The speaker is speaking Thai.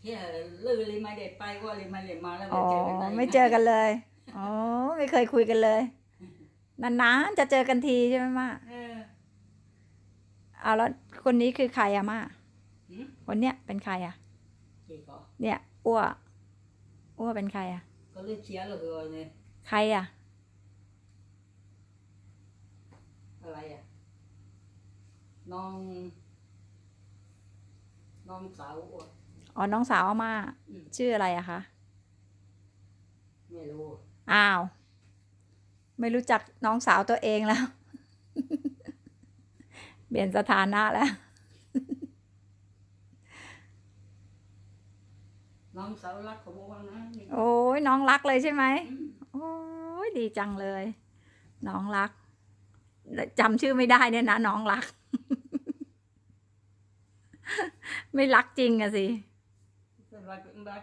เฮียลือเลยไม่ได้ไปว่าเลยไม่ได้มาแล้วอ๋อเจอกันด้ไม่เจอกันเลยอ๋อไม่เคยคุยกันเลยนานๆจะเจอกันทีใช่ไหมมาเออเอาแล้วคนนี้คือใครอะมาหืมคนเนี้ยเป็นใครอะ chị có เนี่ยอ้วอ้วเป็นใครอะ có đứa chia rồi rồi nè ใครอะอะไรอะน้องน้องสาวอะ อ๋อ น้องสาวอามาอืม ชื่ออะไรอะคะ ไม่รู้อ้าว ไม่รู้จักน้องสาวตัวเองแล้ว เปลี่ยนสถานะแล้ว น้องสาวรักของพวกนะนี่โอ้ยน้องรักเลยใช่ไหม อืมโอ้ยดีจังเลย น้องรักจำชื่อไม่ได้เนี่ยนะ น้องรัก ไม่รักจริงอะสิ รักรัก